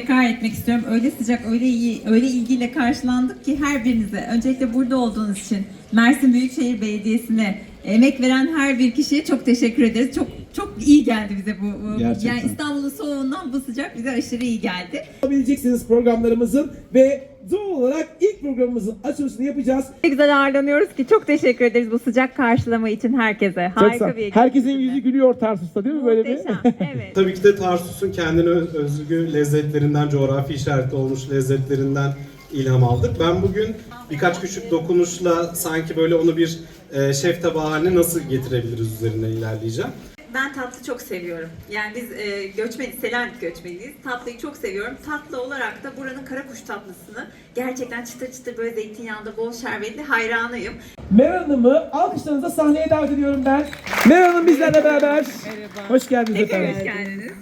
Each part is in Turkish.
tekrar etmek istiyorum. Öyle sıcak, öyle iyi, öyle ilgiyle karşılandık ki her birinize. Öncelikle burada olduğunuz için Mersin Büyükşehir Belediyesi'ne emek veren her bir kişiye çok teşekkür ederiz. Çok çok iyi geldi bize bu. bu. Gerçekten. Yani İstanbul'un soğuğundan bu sıcak bize aşırı iyi geldi. Yapabileceksiniz programlarımızın ve doğal olarak ilk programımızın açılışını yapacağız. Ne güzel ağırlanıyoruz ki çok teşekkür ederiz bu sıcak karşılama için herkese. Harika bir Herkesin yüzü gülüyor Tarsus'ta değil mi böyle bir? Muhteşem. Evet. Tabii ki de Tarsus'un kendine öz- özgü lezzetlerinden, coğrafi işareti olmuş lezzetlerinden ilham aldık. Ben bugün birkaç küçük dokunuşla sanki böyle onu bir e, şef tabağı haline nasıl getirebiliriz üzerinden ilerleyeceğim. Ben tatlı çok seviyorum. Yani biz e, göçmeni, Selanik göçmeniyiz. Tatlıyı çok seviyorum. Tatlı olarak da buranın karakuş tatlısını gerçekten çıtır çıtır böyle zeytinyağında bol şerbetli hayranıyım. Meral Hanım'ı alkışlarınızla sahneye davet ediyorum ben. Meral Hanım bizlerle beraber. Hoş geldiniz efendim. Hoş geldiniz.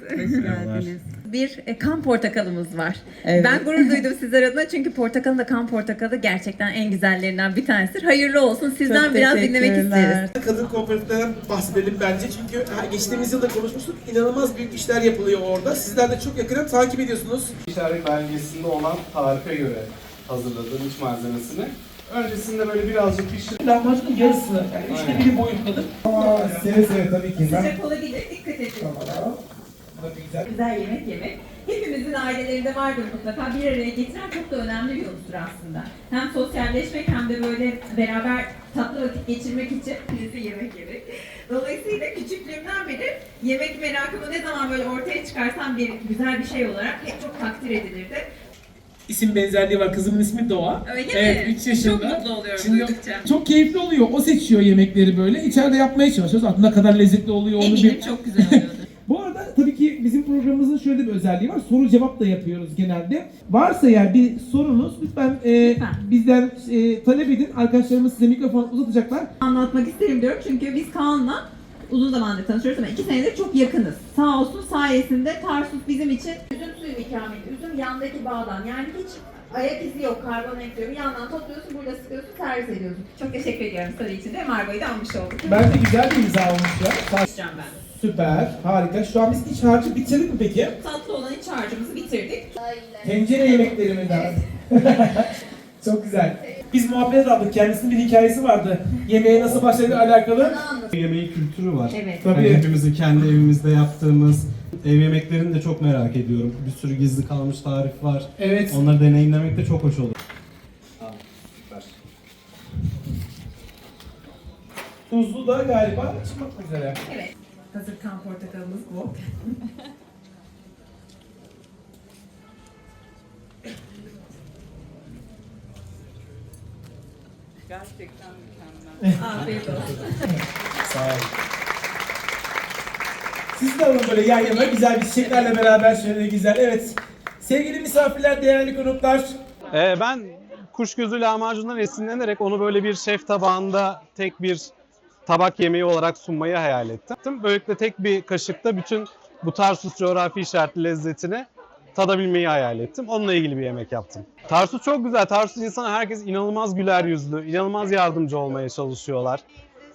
Bir e, kan portakalımız var. Ben gurur duydum sizler adına çünkü portakalın da kan portakalı gerçekten en güzellerinden bir tanesidir. Hayırlı olsun. Sizden biraz dinlemek isteriz. Kadın kooperatiflerinden bahsedelim bence çünkü geçtiğimiz yılda konuşmuştuk. İnanılmaz büyük işler yapılıyor orada. Sizler de çok yakından takip ediyorsunuz. İşaret belgesinde olan tarife göre hazırladığım iç malzemesini. Öncesinde böyle birazcık pişir. Lahmacunun yarısı, yani üçte biri boyutladık. Aa, seve seve tabii ki. Sıcak olabilir. Dikkat edin. Tamam. Güzel. Güzel yemek yemek. Hepimizin ailelerinde vardır mutlaka. Bir araya getiren çok da önemli bir unsur aslında. Hem sosyalleşmek hem de böyle beraber tatlı vakit geçirmek için birisi yemek yemek. Dolayısıyla küçüklüğümden beri yemek merakımı ne zaman böyle ortaya çıkarsam bir güzel bir şey olarak hep çok takdir edilirdi. İsim benzerliği var. Kızımın ismi Doğa. Öyle evet, mi? 3 yaşında. Çok mutlu oluyorum Şimdi duydukça. Çok keyifli oluyor. O seçiyor yemekleri böyle. İçeride yapmaya çalışıyoruz. Aslında ne kadar lezzetli oluyor Eminim bir... çok güzel oluyordu. Bu arada tabii ki bizim programımızın şöyle bir özelliği var. Soru cevap da yapıyoruz genelde. Varsa eğer bir sorunuz lütfen, e, Lütfen. bizden e, talep edin. Arkadaşlarımız size mikrofon uzatacaklar. anlatmak isterim diyorum çünkü biz Kaan'la uzun zamandır tanışıyoruz ama iki senedir çok yakınız. Sağ olsun sayesinde Tarsus bizim için üzüm suyu ikram ediyor. Üzüm yandaki bağdan yani hiç ayak izi yok karbon ekliyor. Bir yandan topluyorsun burada sıkıyorsun servis ediyorsun. Çok teşekkür ediyorum soru için de Margo'yu da almış olduk. Bence güzel bir imza olmuş ya. Sağ- Konuşacağım ben. Süper, harika. Şu an biz iç harcı bitirdik mi peki? Tatlı olan iç harcımızı bitirdik. Tencere yemekleri mi daha? Çok güzel. Biz muhabbet aldık. Kendisinin bir hikayesi vardı. Yemeğe nasıl başladığı alakalı. Yemeği kültürü var. Evet. Tabii. Yani hepimizin kendi evimizde yaptığımız ev yemeklerini de çok merak ediyorum. Bir sürü gizli kalmış tarif var. Evet. Onları deneyimlemek de çok hoş olur. Tuzlu da galiba çıkmak üzere. Evet. Hazır kan portakalımız bu. Gerçekten mükemmel. Afiyet olsun. Sağ olun. Siz de alın böyle yan yana güzel bir çiçeklerle beraber şöyle güzel. Evet. Sevgili misafirler, değerli konuklar. Ee, ben kuş gözü lahmacundan esinlenerek onu böyle bir şef tabağında tek bir tabak yemeği olarak sunmayı hayal ettim. Böylelikle tek bir kaşıkta bütün bu Tarsus coğrafi işaretli lezzetini tadabilmeyi hayal ettim. Onunla ilgili bir yemek yaptım. Tarsus çok güzel. Tarsus insanı herkes inanılmaz güler yüzlü, inanılmaz yardımcı olmaya çalışıyorlar.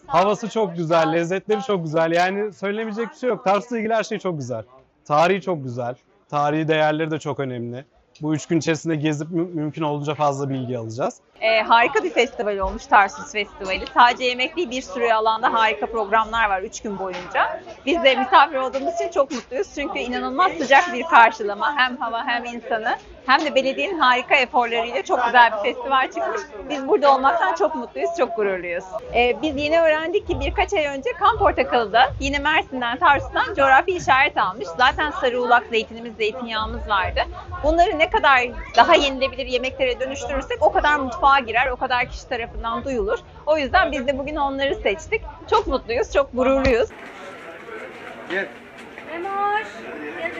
Havası çok güzel, lezzetleri çok güzel. Yani söylenemeyecek bir şey yok. Tarsus'la ilgili her şey çok güzel. Tarihi çok güzel. Tarihi değerleri de çok önemli. Bu üç gün içerisinde gezip mü- mümkün olduğunca fazla bilgi alacağız. Ee, harika bir festival olmuş Tarsus Festivali. Sadece yemek değil bir sürü alanda harika programlar var 3 gün boyunca. Biz de misafir olduğumuz için çok mutluyuz. Çünkü inanılmaz sıcak bir karşılama. Hem hava hem insanı hem de belediyenin harika eforlarıyla çok güzel bir festival çıkmış. Biz burada olmaktan çok mutluyuz, çok gururluyuz. Ee, biz yeni öğrendik ki birkaç ay önce Kan Portakalı'da yine Mersin'den, Tarsus'tan coğrafi işaret almış. Zaten sarı ulak zeytinimiz, zeytinyağımız vardı. Bunları ne kadar daha yenilebilir yemeklere dönüştürürsek o kadar mutfağa girer, o kadar kişi tarafından duyulur. O yüzden biz de bugün onları seçtik. Çok mutluyuz, çok gururluyuz. Emoş, gel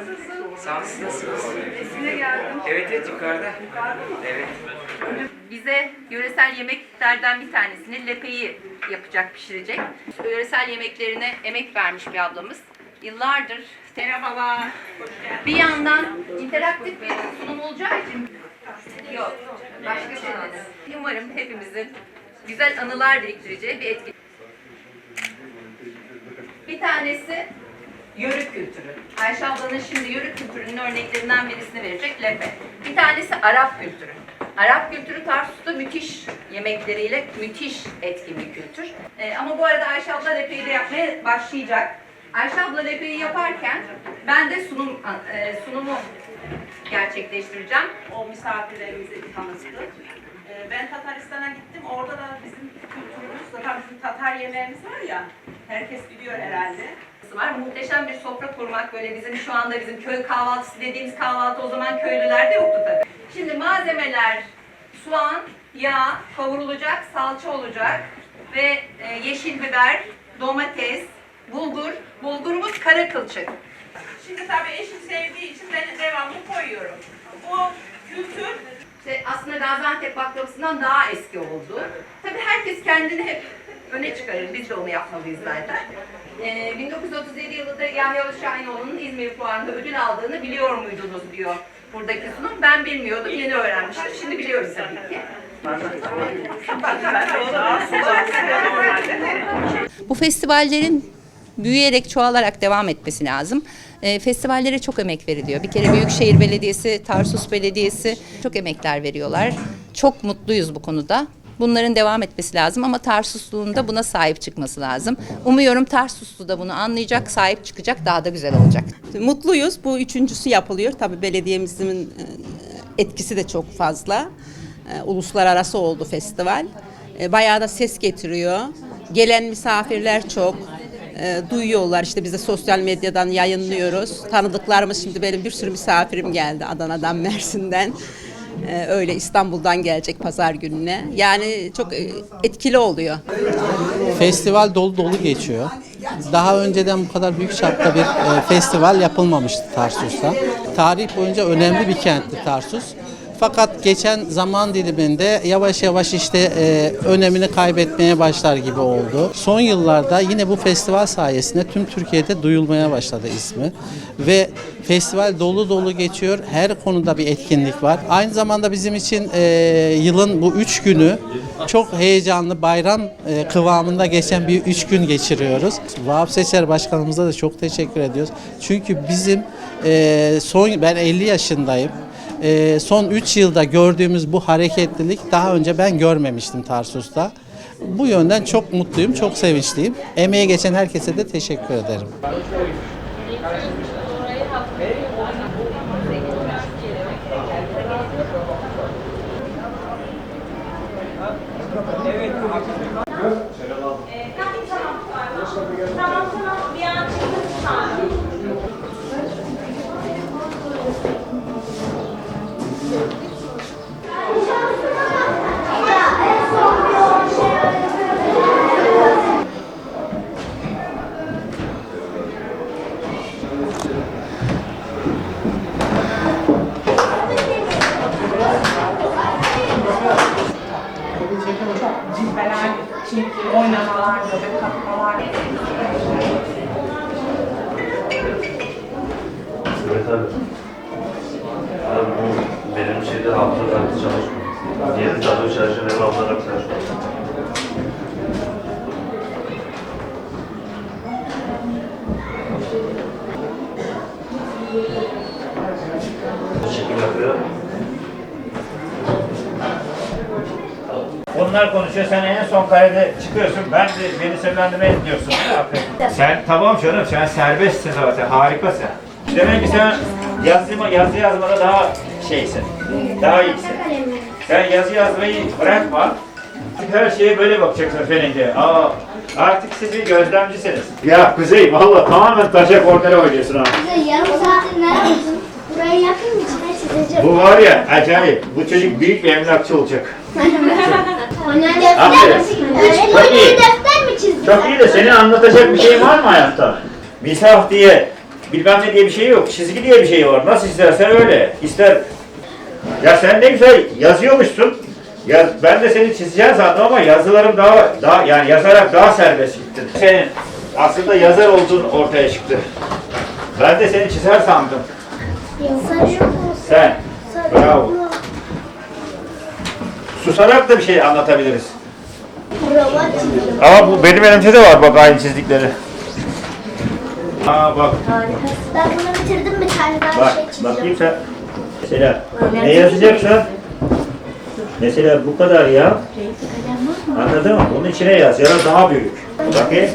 bebişim. Sağ olun, nasılsınız? Geldim. Evet, evet yukarıda. Evet. Bize yöresel yemeklerden bir tanesini lepeyi yapacak, pişirecek. Yöresel yemeklerine emek vermiş bir ablamız. Yıllardır merhabalar. Bir yandan interaktif bir sunum olacağı için yok. Başka şeyler. Umarım hepimizin güzel anılar biriktireceği bir etkinlik. Bir tanesi yörük kültürü. Ayşe ablanın şimdi yörük kültürünün örneklerinden birisini verecek lepe. Bir tanesi Arap kültürü. Arap kültürü Tarsus'ta müthiş yemekleriyle müthiş etkin bir kültür. Ee, ama bu arada Ayşe abla lepeyi de yapmaya başlayacak. Ayşe abla lepeyi yaparken ben de sunum e, sunumu gerçekleştireceğim. o misafirlerimizi tanıttı. Ee, Ben Tataristan'a gittim. Orada da bizim kültürümüz, zaten bizim Tatar yemeğimiz var ya. Herkes biliyor herhalde. Var. Muhteşem bir sofra kurmak böyle bizim şu anda bizim köy kahvaltısı dediğimiz kahvaltı o zaman köylülerde yoktu tabii. Şimdi malzemeler soğan, yağ kavrulacak, salça olacak ve e, yeşil biber, domates, bulgur. Bulgurumuz kara kılçık. Şimdi tabii eşim sevdiği için ben devamlı koyuyorum. Bu kültür İşte aslında Gaziantep baklavasından daha eski oldu. Tabii herkes kendini hep öne çıkarır. Biz de onu yapmalıyız zaten. Ee, 1937 yılında Yahya Şahinoğlu'nun İzmir Fuarı'nda ödül aldığını biliyor muydunuz diyor buradaki sunum. Ben bilmiyordum, yeni öğrenmiştim. Şimdi biliyoruz tabii ki. Bu festivallerin büyüyerek, çoğalarak devam etmesi lazım. E, festivallere çok emek veriliyor. Bir kere Büyükşehir Belediyesi, Tarsus Belediyesi çok emekler veriyorlar. Çok mutluyuz bu konuda. Bunların devam etmesi lazım ama Tarsuslu'nun da buna sahip çıkması lazım. Umuyorum Tarsuslu da bunu anlayacak, sahip çıkacak, daha da güzel olacak. Mutluyuz. Bu üçüncüsü yapılıyor. Tabii belediyemizin e, etkisi de çok fazla. E, Uluslararası oldu festival. E, Bayağı da ses getiriyor. Gelen misafirler çok. E, Duyuyorlar işte biz de sosyal medyadan yayınlıyoruz. Tanıdıklarımız şimdi benim bir sürü misafirim geldi Adana'dan, Mersin'den. E, Öyle İstanbul'dan gelecek pazar gününe. Yani çok e, etkili oluyor. Festival dolu dolu geçiyor. Daha önceden bu kadar büyük çapta bir e, festival yapılmamıştı Tarsus'ta. Tarih boyunca önemli bir kentti Tarsus. Fakat geçen zaman diliminde yavaş yavaş işte e, önemini kaybetmeye başlar gibi oldu. Son yıllarda yine bu festival sayesinde tüm Türkiye'de duyulmaya başladı ismi. Ve festival dolu dolu geçiyor. Her konuda bir etkinlik var. Aynı zamanda bizim için e, yılın bu üç günü çok heyecanlı bayram e, kıvamında geçen bir üç gün geçiriyoruz. Vahap Seçer Başkanımıza da çok teşekkür ediyoruz. Çünkü bizim e, son ben 50 yaşındayım. E, son 3 yılda gördüğümüz bu hareketlilik daha önce ben görmemiştim Tarsus'ta. Bu yönden çok mutluyum, çok sevinçliyim. Emeğe geçen herkese de teşekkür ederim. Evet abi. Abi bu benim şeyde hafıza kartı çalışmıyor. Diğeri tadı çalışıyor, ev alarak çalışıyor. Çekim Onlar konuşuyor, sen en son karede çıkıyorsun, ben de beni sevendirmeye diyorsun. sen tamam canım, sen serbestsin zaten, harikasın. Demek ki sen yazma, yazı yazmada daha şeysin, daha iyisin. Sen yazı yazmayı bırakma. Her şeye böyle bakacaksın efendim. Aa, artık siz bir gözlemcisiniz. Ya Kuzey, valla tamamen taşak ortaya oynuyorsun ha. Yarım saat ne yaptın? Burayı yapayım mı? Bu var ya, acayip. Bu çocuk büyük bir emlakçı olacak. Aferin. Üç Çok iyi. boyutlu defter mi çizdin? Çok iyi de senin anlatacak bir şeyin var mı hayatta? Misaf diye, bilmem ne diye bir şey yok. Çizgi diye bir şey var. Nasıl istersen öyle. İster... Ya sen ne güzel yazıyormuşsun. Ya ben de seni çizeceğim sandım ama yazılarım daha, daha yani yazarak daha serbest gittin. Senin aslında yazar olduğun ortaya çıktı. Ben de seni çizer sandım. Sen. Bravo. Susarak da bir şey anlatabiliriz. Ama bu benim elimde de var bak aynı çizdikleri. Aa bak Harika. Ben bunu bitirdim bir tane daha bak şey çizeceğim. bakayım sen. Mesela ne yazacaksın? Mesela bu kadar ya. Anladın mı? Bunun içine yaz ya da daha büyük. Bakayım.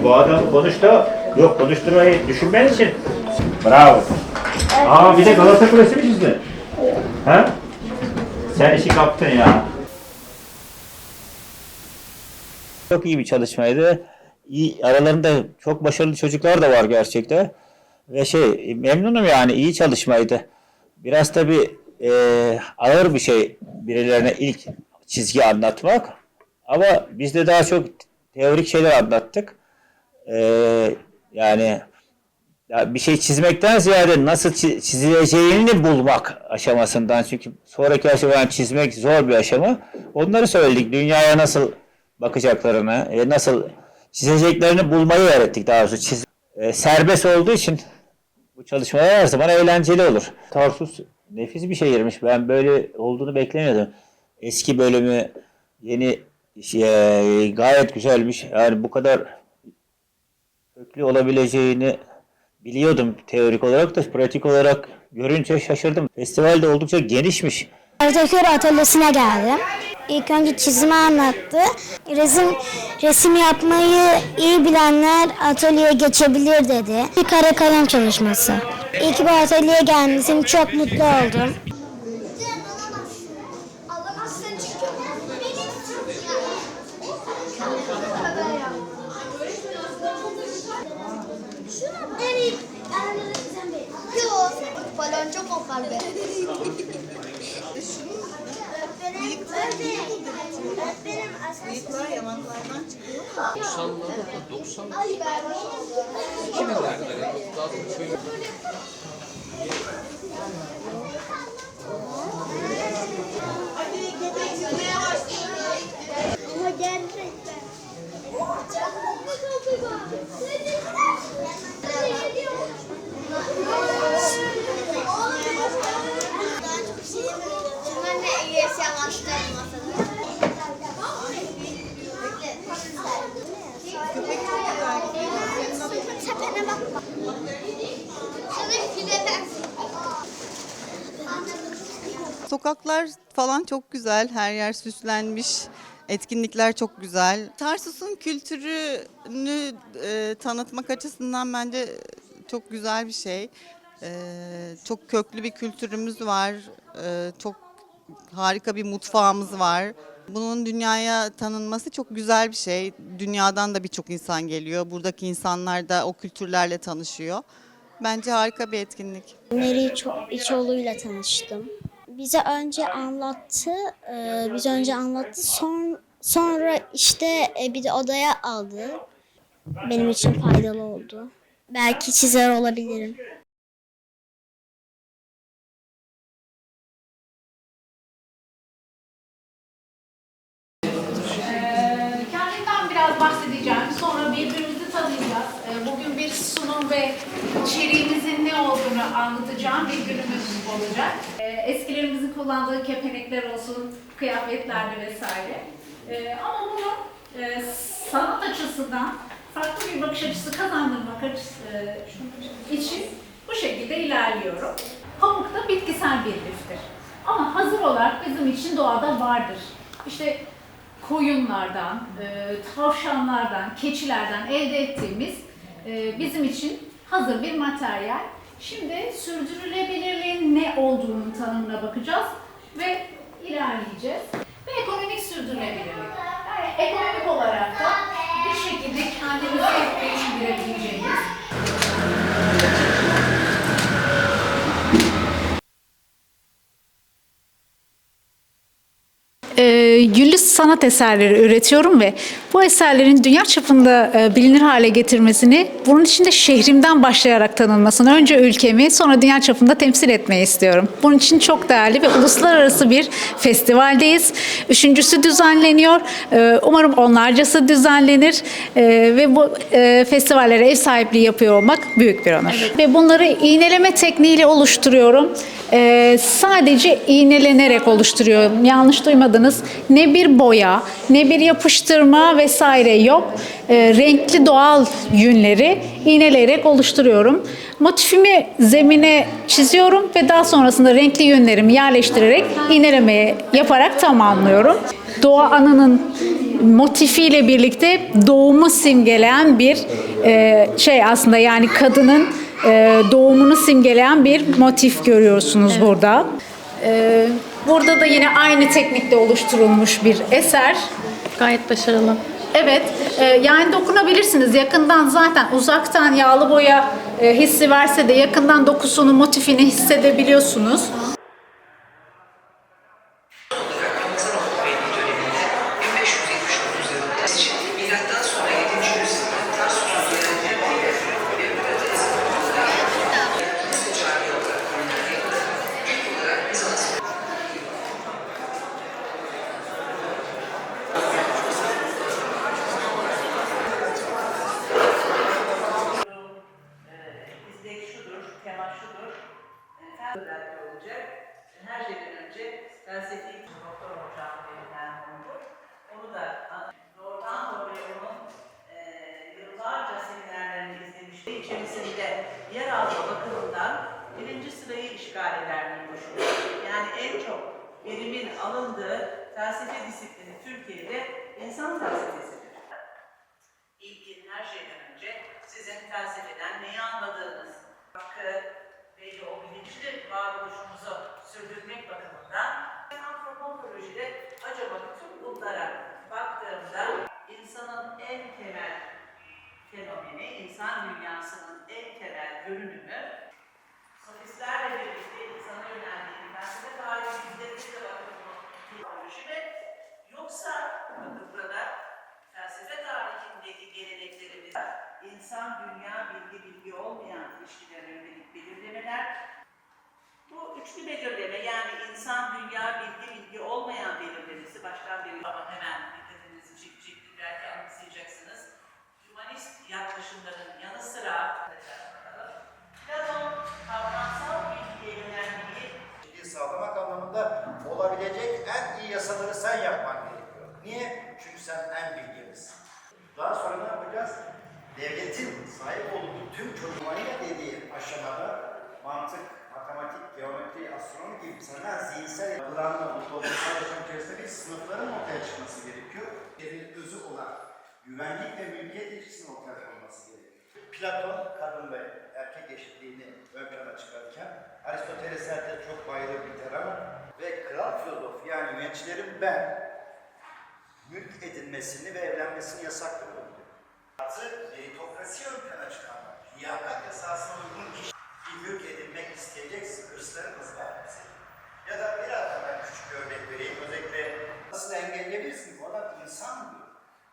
E, bu adam konuştu. Yok konuşturmayı düşünmen için. Bravo. Aa bir de Galata Kulesi mi çizdin? Ha? Sen işi kaptın ya. Çok iyi bir çalışmaydı. İyi, aralarında çok başarılı çocuklar da var gerçekten. Ve şey memnunum yani iyi çalışmaydı. Biraz tabii e, ağır bir şey birilerine ilk çizgi anlatmak. Ama biz de daha çok teorik şeyler anlattık. E, yani ya bir şey çizmekten ziyade nasıl çi- çizileceğini bulmak aşamasından çünkü sonraki aşamadan çizmek zor bir aşama. Onları söyledik. Dünyaya nasıl bakacaklarını, e, nasıl çizeceklerini bulmayı öğrettik daha doğrusu. Çiz, e, serbest olduğu için bu çalışmalar her zaman eğlenceli olur. Tarsus nefis bir şehirmiş. Ben böyle olduğunu beklemiyordum. Eski bölümü yeni e, gayet güzelmiş. Yani bu kadar köklü olabileceğini biliyordum teorik olarak da pratik olarak görünce şaşırdım. Festival de oldukça genişmiş. Arıtakör atölyesine geldim. İlk önce çizimi anlattı. Resim resim yapmayı iyi bilenler atölyeye geçebilir dedi. Bir kare kalem çalışması. İyi ki bu atölyeye gelmişim. Çok mutlu oldum. Kopar be. Öğretmenim Bıyıklar yanaklardan çıkıyor. 90'larda 90 Ama gerçekten. Şunlar Sokaklar falan çok güzel. Her yer süslenmiş. Etkinlikler çok güzel. Tarsus'un kültürünü e, tanıtmak açısından bence çok güzel bir şey. E, çok köklü bir kültürümüz var. E, çok harika bir mutfağımız var. Bunun dünyaya tanınması çok güzel bir şey. Dünyadan da birçok insan geliyor. Buradaki insanlar da o kültürlerle tanışıyor. Bence harika bir etkinlik. Meri İçoğlu'yla tanıştım. Bize önce anlattı, e, bize önce anlattı. Son, sonra işte e, bir de odaya aldı. Benim için faydalı oldu. Belki çizer olabilirim. Ee, Kendimden biraz bahsedeceğim. Sonra birbirimizi tanıyacağız. Ee, Bugün ve içeriğimizin ne olduğunu anlatacağım bir günümüz olacak. Ee, Eskilerimizin kullandığı kepenekler olsun, kıyafetlerle vesaire. Ee, Ama bunu e, sanat açısından farklı bir bakış açısı kazandırmak e, için bu şekilde ilerliyorum. Pamuk da bitkisel bir liftir. Ama hazır olarak bizim için doğada vardır. İşte koyunlardan, e, tavşanlardan, keçilerden elde ettiğimiz e, bizim için hazır bir materyal. Şimdi sürdürülebilirliğin ne olduğunu tanımına bakacağız ve ilerleyeceğiz. Ve ekonomik sürdürülebilirlik. Yani ekonomik olarak da bir şekilde kendimizi geçindirebileceğimiz e, güllü sanat eserleri üretiyorum ve bu eserlerin dünya çapında e, bilinir hale getirmesini, bunun için de şehrimden başlayarak tanınmasını, önce ülkemi sonra dünya çapında temsil etmeyi istiyorum. Bunun için çok değerli ve uluslararası bir festivaldeyiz. Üçüncüsü düzenleniyor. E, umarım onlarcası düzenlenir E, ve bu e, festivallere ev sahipliği yapıyor olmak büyük bir onur. Ve bunları iğneleme tekniğiyle oluşturuyorum. E, sadece iğnelenerek oluşturuyorum. Yanlış duymadınız. Ne bir boya, ne bir yapıştırma vesaire yok. E, renkli doğal yünleri iğneleyerek oluşturuyorum. Motifimi zemine çiziyorum ve daha sonrasında renkli yünlerimi yerleştirerek iğnelemeye yaparak tamamlıyorum. Doğa ananın motifiyle birlikte doğumu simgeleyen bir e, şey aslında yani kadının e, doğumunu simgeleyen bir motif görüyorsunuz burada. E, burada da yine aynı teknikte oluşturulmuş bir eser. Gayet başarılı. Evet, e, yani dokunabilirsiniz. Yakından zaten uzaktan yağlı boya e, hissi verse de yakından dokusunu, motifini hissedebiliyorsunuz. Lord God. İnsan dünya bilgi bilgi olmayan belirlemesi baştan beri ama hemen dikkatinizi çekecektir belki anımsayacaksınız. Humanist yaklaşımların yanı sıra Platon kavramsal bilgiye yöneldiği Bilgiyi sağlamak anlamında olabilecek en iyi yasaları sen yapman gerekiyor. Niye? Çünkü sen en bilgilisin. Daha sonra ne yapacağız? Devletin sahip olduğu tüm çocuklarıyla dediği aşamada mantık, matematik, geometri, astronomi gibi sana zihinsel yapılanma, bu toplumsal yaşam içerisinde bir sınıfların ortaya çıkması gerekiyor. Yerin özü olan güvenlik ve mülkiyet ilişkisinin ortaya konması gerekiyor. Platon kadın ve erkek eşitliğini ön plana çıkarırken Aristoteles zaten çok bayılır bir taraf ve kral filozof yani yöneticilerin ben mülk edinmesini ve evlenmesini yasaklıyor. Artı meritokrasi ön plana çıkarmak. Liyakat esasına uygun kişi bir mülk edinmek isteyeceksin, hırsların hızlanması. Ya da biraz daha küçük bir örnek vereyim. Özellikle nasıl engelleyebilirsin? Bu adam insan diyor.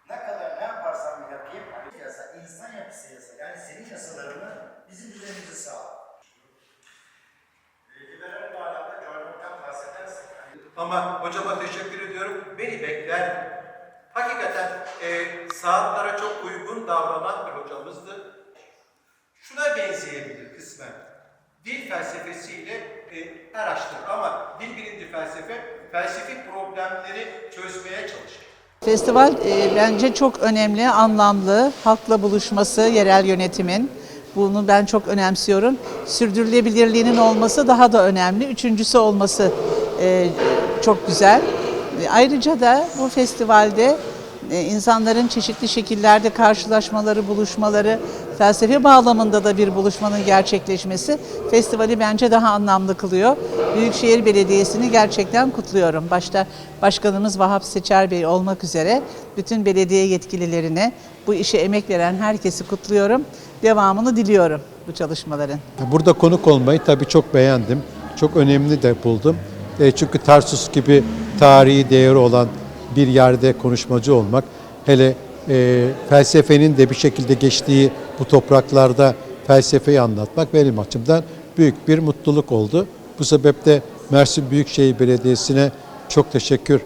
Ne kadar ne yaparsam yapayım, yasa, insan yapısı yasa. Yani senin yasalarını bizim düzenimizi sağ. Liberal bağlamda Jordan'dan bahsedersin. Ama hocama teşekkür ediyorum. Beni bekler. Hakikaten e, saatlere çok uygun davranan bir hocamızdı. Şuna benzeyebilir kısmen. Dil felsefesiyle e, araştır ama dil bilimci felsefe felsefik problemleri çözmeye çalışır. Festival e, bence çok önemli, anlamlı. Halkla buluşması, yerel yönetimin. Bunu ben çok önemsiyorum. Sürdürülebilirliğinin olması daha da önemli. Üçüncüsü olması e, çok güzel. E, Ayrıca da bu festivalde insanların çeşitli şekillerde karşılaşmaları, buluşmaları, felsefe bağlamında da bir buluşmanın gerçekleşmesi festivali bence daha anlamlı kılıyor. Büyükşehir Belediyesi'ni gerçekten kutluyorum. Başta Başkanımız Vahap Seçer Bey olmak üzere bütün belediye yetkililerine, bu işe emek veren herkesi kutluyorum. Devamını diliyorum bu çalışmaların. Burada konuk olmayı tabii çok beğendim. Çok önemli de buldum. E, çünkü Tarsus gibi tarihi değeri olan bir yerde konuşmacı olmak, hele e, felsefenin de bir şekilde geçtiği bu topraklarda felsefeyi anlatmak benim açımdan büyük bir mutluluk oldu. Bu sebeple Mersin Büyükşehir Belediyesi'ne çok teşekkür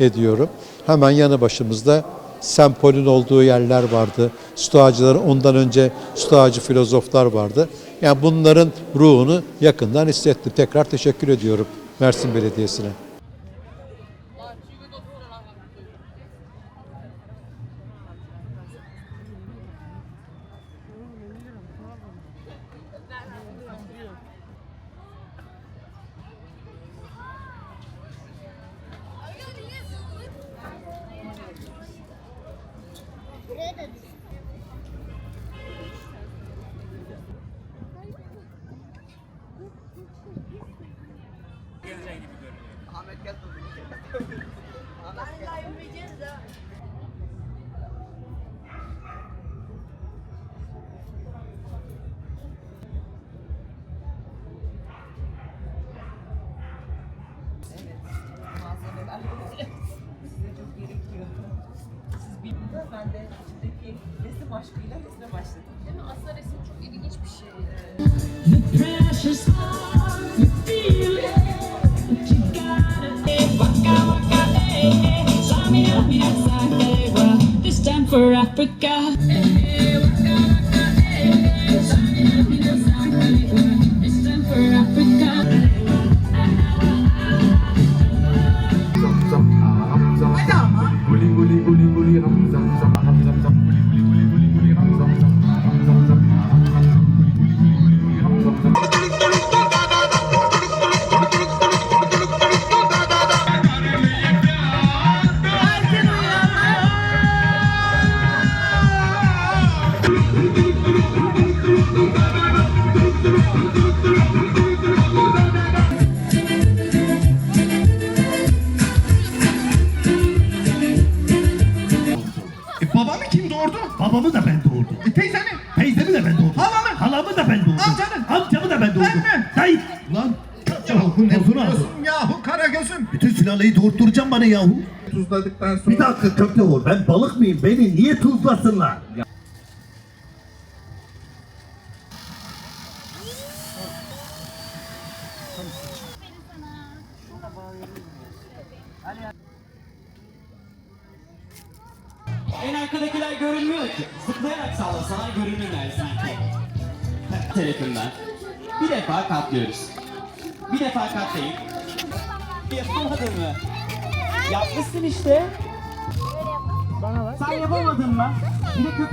ediyorum. Hemen yanı başımızda sempolün olduğu yerler vardı. Stoacıların ondan önce stoacı filozoflar vardı. Yani bunların ruhunu yakından hissettim. Tekrar teşekkür ediyorum Mersin Belediyesi'ne. Ahmet gel malzemeler Africa. Halamı da ben doğurdum. Amcanı? Amcamı da ben doğurdum. Ben mi? Dayı. Ulan. Yahu ne diyorsun yahu kara gözüm? Bütün sülaleyı doğurtturacağım bana yahu. Tuzladıktan sonra... Bir dakika köfte vur. Ben balık mıyım? Beni niye tuzlasınlar? En İşte. Sen yapamadın mı? Bir de köpek